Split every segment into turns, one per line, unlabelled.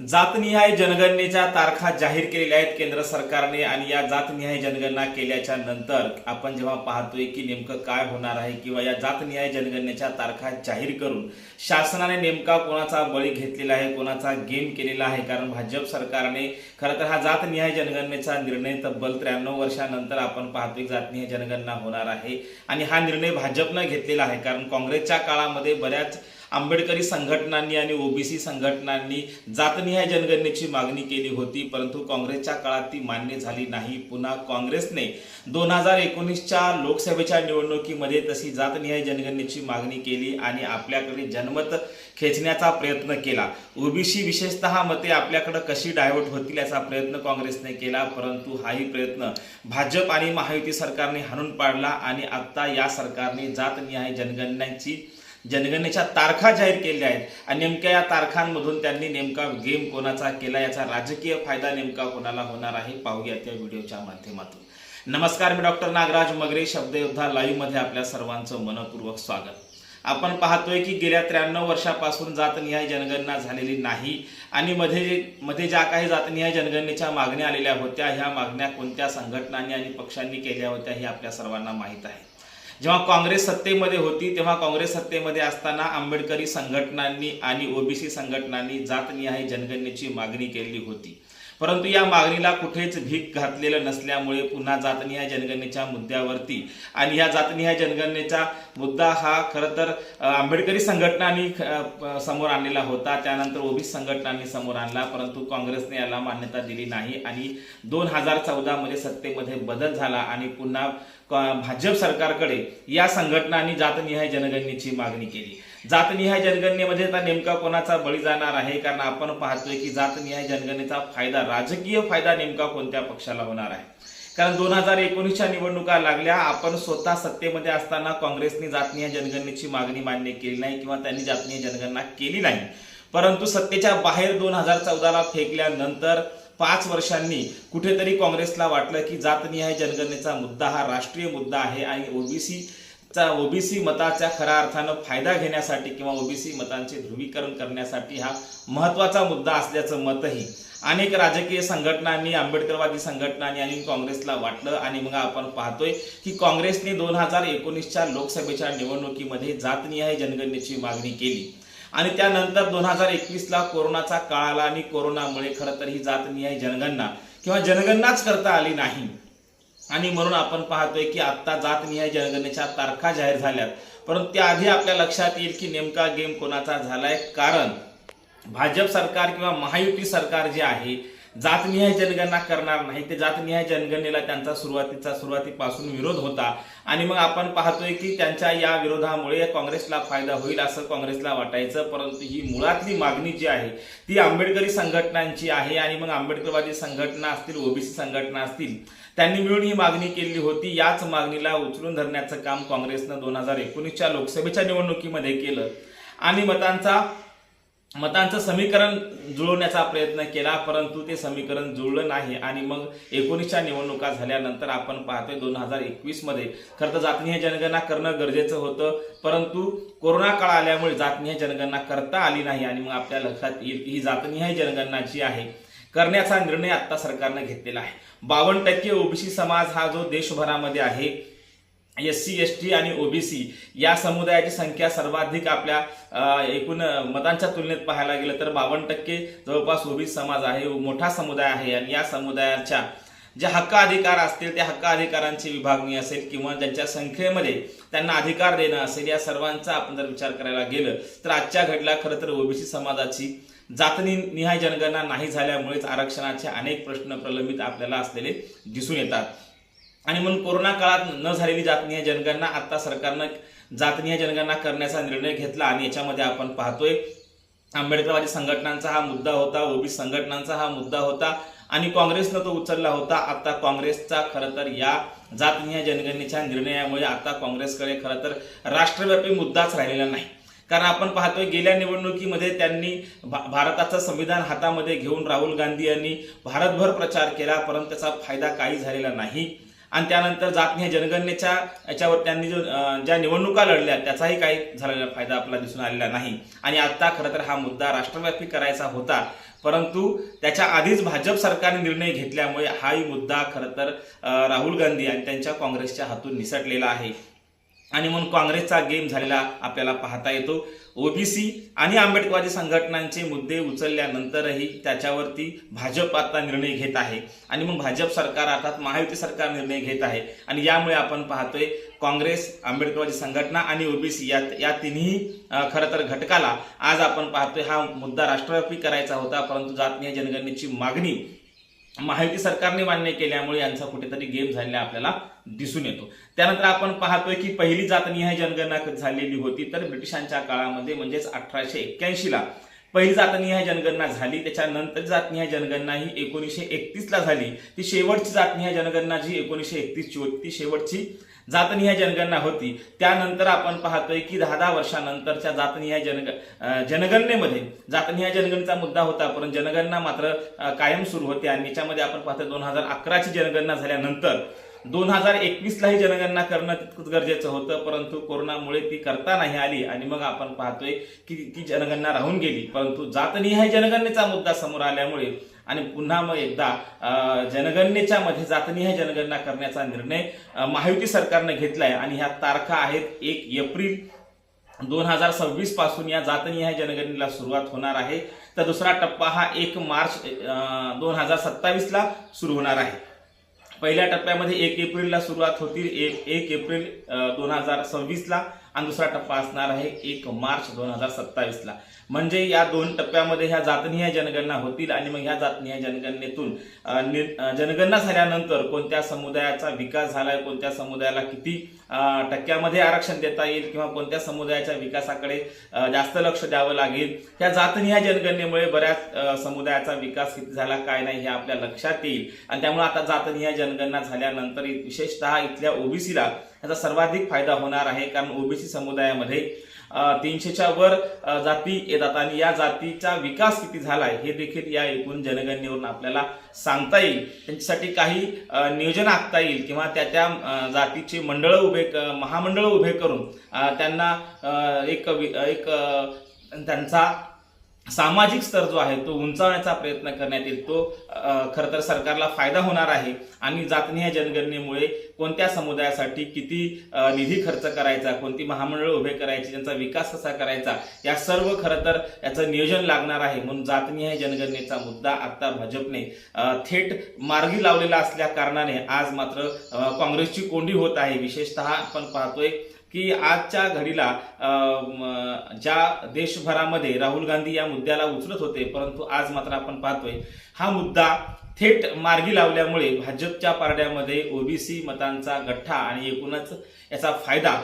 जातनिहाय जनगणनेच्या तारखा जाहीर केलेल्या आहेत केंद्र सरकारने आणि या जातनिहाय जनगणना केल्याच्यानंतर आपण जेव्हा पाहतोय की नेमकं काय होणार आहे किंवा या जातनिहाय जनगणनेच्या तारखा जाहीर करून शासनाने नेमका कोणाचा बळी घेतलेला आहे कोणाचा गेम केलेला आहे? कारण भाजप सरकारने खरं तर हा जातनिहाय जनगणनेचा निर्णय तब्बल त्र्याण्णव वर्षानंतर आपण पाहतोय की जातनिहाय जनगणना होणार आहे. आणि हा निर्णय भाजपनं घेतलेला आहे. कारण काँग्रेसच्या काळामध्ये बऱ्याच आंबेडकरी संघटनांनी आणि ओबीसी संघटनांनी जातनिहाय जनगणनेची मागणी केली होती परंतु काँग्रेसच्या काळात ती मान्य झाली नाही. पुन्हा काँग्रेसने दोन हजार एकोणीसच्या लोकसभेच्या निवडणुकीमध्ये तशी जातनिहाय जनगणनेची मागणी केली आणि आपल्याकडे जनमत खेचण्याचा प्रयत्न केला. ओबीसी विशेषतः मते आपल्याकडे कशी डायव्हर्ट होतील याचा प्रयत्न काँग्रेसने केला परंतु हाही प्रयत्न भाजप आणि महायुती सरकारने हाणून पाडला आणि आत्ता या सरकारने जातनिहाय जनगणनेची जनगणनेच्या तारखा जाहीर केल्या आहेत. आणि नेमक्या या तारखांमधून त्यांनी नेमका गेम कोणाचा केला याचा राजकीय फायदा नेमका कोणाला होणार आहे पाहूयात त्या व्हिडिओच्या माध्यमातून. नमस्कार मी डॉक्टर नागराज मगरे शब्दयोद्धा लाईव्हमध्ये आपल्या सर्वांचं मनपूर्वक स्वागत. आपण पाहतोय की गेल्या त्र्याण्णव वर्षापासून जातनिहाय जनगणना झालेली नाही आणि मध्ये मध्ये ज्या काही जातनिहाय जनगणनेच्या मागण्या आलेल्या होत्या ह्या मागण्या कोणत्या संघटनांनी आणि पक्षांनी केल्या होत्या हे आपल्या सर्वांना माहीत आहे. जेव्हा काँग्रेस सत्तेमध्ये होती तेव्हा काँग्रेस सत्तेमध्ये असताना आंबेडकरी संघटनांनी आणि ओबीसी संघटनांनी जातनिहाय जनगणनेची मागणी केली होती. परंतु या मागणीला कुठेच भीक घातलेलं नसल्यामुळे पुन्हा जातनिहाय जनगणनेच्या मुद्द्यावरती आणि या जातनिहाय जनगणनेचा मुद्दा हा खरं तर आंबेडकरी संघटनांनी समोर आणलेला होता. त्यानंतर ओबीसी संघटनांनी समोर आणला परंतु काँग्रेसने याला मान्यता दिली नाही आणि दोन हजार चौदामध्ये सत्तेमध्ये बदल झाला आणि पुन्हा भाजप सरकारकडे या संघटनांनी जातनिहाय जनगणनेची मागणी केली. जातनिहाय जनगणनेमध्ये आता नेमका कोणाचा बळी जाणार आहे? कारण आपण पाहतोय की जातनिहाय जनगणनेचा फायदा राजकीय फायदा नेमका कोणत्या पक्षाला होणार आहे? कारण दोन हजार एकोणीसच्या निवडणुका लागल्या आपण स्वतः सत्तेमध्ये असताना काँग्रेसने जातनीय जनगणनेची मागणी मान्य केली नाही किंवा त्यांनी जातनीय जनगणना केली नाही. परंतु सत्तेच्या बाहेर दोन हजार चौदाला फेकल्यानंतर पाच वर्षांनी कुठेतरी काँग्रेसला वाटलं की जातनिहाय जनगणनेचा मुद्दा हा राष्ट्रीय मुद्दा आहे आणि ओबीसी चा ओबीसी मताच्या खऱ्या अर्थानं फायदा घेण्यासाठी किंवा ओबीसी मतांचे ध्रुवीकरण करण्यासाठी हा महत्त्वाचा मुद्दा असल्याचं मतही अनेक राजकीय संघटनांनी आंबेडकरवादी संघटनांनी आणि काँग्रेसला वाटलं आणि मग आपण पाहतोय की काँग्रेसने दोन हजार एकोणीसच्या लोकसभेच्या निवडणुकीमध्ये जातनिहाय जनगणनेची मागणी केली. आणि त्यानंतर दोन हजार एकवीसला कोरोनाचा काळ आला आणि कोरोनामुळे खरं तर ही जातनिहाय जनगणना. किंवा जनगणनाच करता आली नाही. आणि म्हणून आपण पाहतोय की आत्ता जातनिहाय जनगणनेच्या तारखा जाहीर झाल्यात. परंतु त्याआधी आपल्या लक्षात येईल की नेमका गेम कोणाचा झालाय? कारण भाजप सरकार किंवा महायुती सरकार जे आहे जातनिहाय जनगणना करणार नाही. ते जातनिहाय जनगणनेला त्यांचा सुरुवातीचा सुरुवातीपासून विरोध होता. आणि मग आपण पाहतोय की त्यांच्या या विरोधामुळे काँग्रेसला फायदा होईल असं काँग्रेसला वाटायचं. परंतु ही मुळातली मागणी जी आहे ती आंबेडकरी संघटनांची आहे. आणि मग आंबेडकरवादी संघटना असतील ओबीसी संघटना असतील त्यांनी मिळून ही मागणी केली होती. याच मागणीला उचलून धरण्याचं काम काँग्रेसनं दोन हजार एकोणीसच्या लोकसभेच्या निवडणुकीमध्ये केलं. आणि मतांचा मतांचं समीकरण जुळवण्याचा प्रयत्न केला परंतु ते समीकरण जुळलं नाही. आणि मग एकोणीसच्या निवडणुका झाल्यानंतर आपण पाहतोय दोन हजार एकवीसमध्ये खरं तर जातनीय जनगणना करणं गरजेचं होतं परंतु कोरोना काळ आल्यामुळे जातनीय जनगणना करता आली नाही आणि मग आपल्या लक्षात येईल की ही जातनीय जनगणना जी आहे करण्याचा निर्णय आता सरकारनं घेतलेला आहे. बावन्न टक्के ओबीसी समाज हा जो देशभरामध्ये आहे एस सी एस टी आणि ओबीसी या समुदायाची संख्या सर्वाधिक आपल्या एकूण मतांच्या तुलनेत पाहायला गेलं तर बावन्न टक्के जवळपास ओबीसी समाज आहे मोठा समुदाय आहे. आणि या समुदायाच्या जे हक्क अधिकार असतील त्या हक्क अधिकारांची विभागणी असेल किंवा ज्यांच्या संख्येमध्ये त्यांना अधिकार देणं असेल या सर्वांचा आपण जर विचार करायला गेलं तर आजच्या घडला खरं तर ओबीसी समाजाची जातनी निहाय जनगणना नाही झाल्यामुळेच आरक्षणाचे अनेक प्रश्न प्रलंबित आपल्याला असलेले दिसून येतात. आणि म्हणून कोरोना काळात न झालेली जातनीय जनगणना आता सरकारनं जातनीय जनगणना करण्याचा निर्णय घेतला आणि याच्यामध्ये आपण पाहतोय आंबेडकरवादी संघटनांचा हा मुद्दा होता ओबीसी संघटनांचा हा मुद्दा होता आणि काँग्रेसनं तो उचलला होता. आता काँग्रेसचा खरं तर या जातनीय जनगणनेच्या निर्णयामुळे आता काँग्रेसकडे खरं तर राष्ट्रव्यापी मुद्दाच राहिलेला नाही. कारण आपण पाहतोय गेल्या निवडणुकीमध्ये त्यांनी भा- भारताचं संविधान हातामध्ये घेऊन राहुल गांधी यांनी भारतभर प्रचार केला परंतु त्याचा फायदा काही झालेला नाही. आणि त्यानंतर जातनिहाय जनगणनेच्या याच्यावर त्यांनी जो ज्या निवडणुका लढल्या त्याचाही काही झालेला फायदा आपल्याला दिसून आलेला नाही. आणि आता खरं तर हा मुद्दा राष्ट्रव्यापी करायचा होता. परंतु त्याच्या आधीच भाजप सरकारने निर्णय घेतल्यामुळे हाही मुद्दा खरं तर राहुल गांधी आणि त्यांच्या काँग्रेसच्या हातून निसटलेला आहे. आणि म्हणून काँग्रेसचा गेम झालेला आपल्याला पाहता येतो. ओबीसी आणि आंबेडकरवादी संघटनांचे मुद्दे उचलल्यानंतरही त्याच्यावरती भाजप आता निर्णय घेत आहे. आणि मग भाजप सरकार अर्थात महायुती सरकार निर्णय घेत आहे. आणि यामुळे आपण पाहतोय काँग्रेस आंबेडकरवादी संघटना आणि ओबीसी या या तिन्ही खरं तर घटकाला आज आपण पाहतोय हा मुद्दा राष्ट्रव्यापी करायचा होता. परंतु जातनीय जनगणनेची मागणी महायुती सरकारने मान्य केल्यामुळे यांचा कुठेतरी गेम झालेला आपल्याला दिसून येतो. त्यानंतर आपण पाहतोय की पहिली जातनिहाय जनगणना झालेली होती तर ब्रिटिशांच्या काळामध्ये म्हणजेच अठराशे एक्क्याऐंशी ला पहिली जातनिहाय जनगणना झाली. त्याच्यानंतर जातनिहाय जनगणना ही एकोणीसशे एकतीस ला झाली. ती शेवटची जातनिहाय जनगणना जी एकोणीसशे एकतीस ची होती ती शेवटची जातनिहाय जनगणना होती. त्यानंतर आपण पाहतोय की दहा दहा वर्षानंतरच्या जातनिहाय जनग जनगणनेमध्ये जातनिहाय जनगणनेचा मुद्दा होता परंतु जनगणना मात्र कायम सुरू होते. आणि याच्यामध्ये आपण पाहतोय दोन हजार अकराची जनगणना झाल्यानंतर दोन हजार एकवीसला ही जनगणना करणं तितकंच गरजेचं होतं परंतु कोरोनामुळे ती करता नाही आली. आणि मग आपण पाहतोय की ती जनगणना राहून गेली. परंतु जातनिहाय जनगणनेचा मुद्दा समोर आल्यामुळे आणि पुन्हा मग एकदा जनगणनेच्या मध्ये जातनिहाय जनगणना करण्याचा निर्णय महायुती सरकारनं घेतलाय. आणि ह्या तारखा आहेत एक एप्रिल दोन हजार सव्वीसपासून या जातनिहाय जनगणनेला सुरुवात होणार आहे. तर दुसरा टप्पा हा एक मार्च दोन हजार सत्तावीसला सुरू होणार आहे. पहिल्या टप्प्यामध्ये एक एप्रिलला सुरुवात होतील एक एक एप्रिल दोन हजार सव्वीसला. आणि दुसरा टप्पा असणार आहे एक मार्च दोन हजार सत्तावीसला. म्हणजे या दोन टप्प्यामध्ये ह्या जातनीय जनगणना होतील आणि मग ह्या जातनीय जनगणनेतून जनगणना झाल्यानंतर कोणत्या समुदायाचा विकास झालाय कोणत्या समुदायाला किती टक्क्यामध्ये आरक्षण देता येईल किंवा कोणत्या समुदायाच्या विकासाकडे जास्त लक्ष द्यावं लागेल या जातनीय जनगणनेमुळे बऱ्याच समुदायाचा विकास किती झाला काय नाही हे आपल्या लक्षात येईल. आणि त्यामुळे आता जातनीय जनगणना झाल्यानंतर विशेषतः इथल्या ओबीसीला याचा सर्वाधिक फायदा होणार आहे कारण ओबीसी समुदायामध्ये तीनशेच्या वर जाती येतात आणि या जातीचा विकास किती झालाय हे देखील या एकूण जनगणनेवरून आपल्याला सांगता येईल. त्यांच्यासाठी काही नियोजन आखता येईल किंवा त्या त्या जातीचे मंडळं उभे क- महामंडळ उभे करून त्यांना एक वि- एक त्यांचा सामाजिक स्तर जो आहे तो उंचावण्याचा प्रयत्न करण्यात येईल. तो अ, खरं तर सरकारला फायदा होणार आहे आणि जातनीय जनगणनेमुळे कोणत्या समुदायासाठी किती निधी खर्च करायचा कोणती महामंडळ उभे करायची त्यांचा विकास कसा करायचा या सर्व खरं तर याचं नियोजन लागणार आहे. म्हणून जातनीय जनगणनेचा मुद्दा आता भाजपने थेट मार्गी लावलेला असल्या कारणाने आज मात्र काँग्रेसची कोंडी होत आहे. विशेषतः आपण पाहतोय की आजच्या घडीला ज्या देशभरामध्ये राहुल गांधी या मुद्द्याला उचलत होते परंतु आज मात्र आपण पाहतोय हा मुद्दा थेट मार्गी लावल्यामुळे भाजपच्या पारड्यामध्ये ओबीसी मतांचा गठ्ठा आणि एकूणच याचा फायदा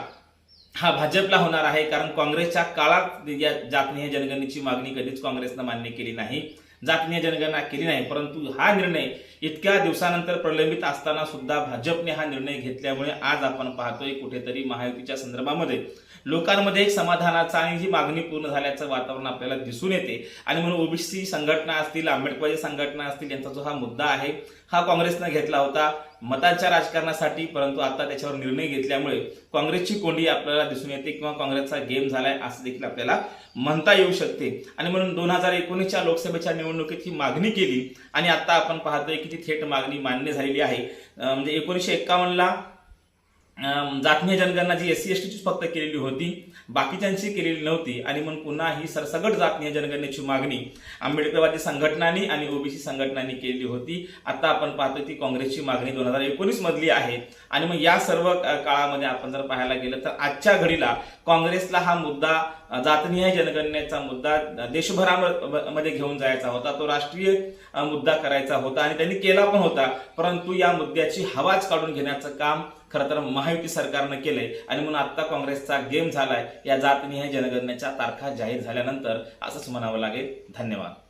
हा भाजपला होणार आहे कारण काँग्रेसच्या काळात या जातनीय जनगणनेची मागणी कधीच काँग्रेसनं मान्य केली नाही. जातनीय जनगणना केली नाही परंतु हा निर्णय इतक्या दिवसानंतर प्रलंबित असताना सुद्धा भाजपने हा निर्णय घेतल्यामुळे आज आपण पाहतोय कुठेतरी महायुतीच्या संदर्भामध्ये. लोकांमध्ये एक समाधानाचा आणि ही मागणी पूर्ण झाल्याचं वातावरण आपल्याला दिसून येते. आणि म्हणून ओबीसी संघटना असतील आंबेडकरी संघटना असतील यांचा जो हा मुद्दा आहे हा काँग्रेसनं घेतला होता. मतांच्या राजकारणासाठी परंतु आता त्याच्यावर निर्णय घेतल्यामुळे काँग्रेसची कोंडी आपल्याला दिसून येते किंवा काँग्रेसचा गेम झालाय असं देखील आपल्याला म्हणता येऊ शकते. आणि म्हणून दोन हजार एकोणीसच्या लोकसभेच्या निवडणुकीत ही मागणी केली. आणि आता आपण पाहतोय की ती थेट मागणी मान्य झालेली आहे. म्हणजे एकोणीसशे एक्कावन्नला जातीय जनगणना जी एस सी एस टीचीच फक्त केलेली होती बाकीच्यांची केलेली नव्हती आणि मग पुन्हा ही सरसगट जातनीय जनगणनेची मागणी आंबेडकरवादी संघटनांनी आणि ओबीसी संघटनांनी केलेली होती. आता आपण पाहतो ती काँग्रेसची मागणी दोन हजार एकोणीस मधली आहे. आणि मग या सर्व काळामध्ये आपण जर पाहायला गेलं तर आजच्या घडीला काँग्रेसला हा मुद्दा जातनीय जनगणनेचा मुद्दा देशभरामध्ये घेऊन जायचा होता. तो राष्ट्रीय मुद्दा करायचा होता आणि त्यांनी केला पण होता. परंतु या मुद्द्याची हवाच काढून घेण्याचं काम खरं तर महायुती सरकारनं केलंय आणि म्हणून आता काँग्रेसचा गेम झालाय. या जातनिहाय जनगणनेच्या तारखा जाहीर झाल्यानंतर असंच म्हणावं लागेल. धन्यवाद.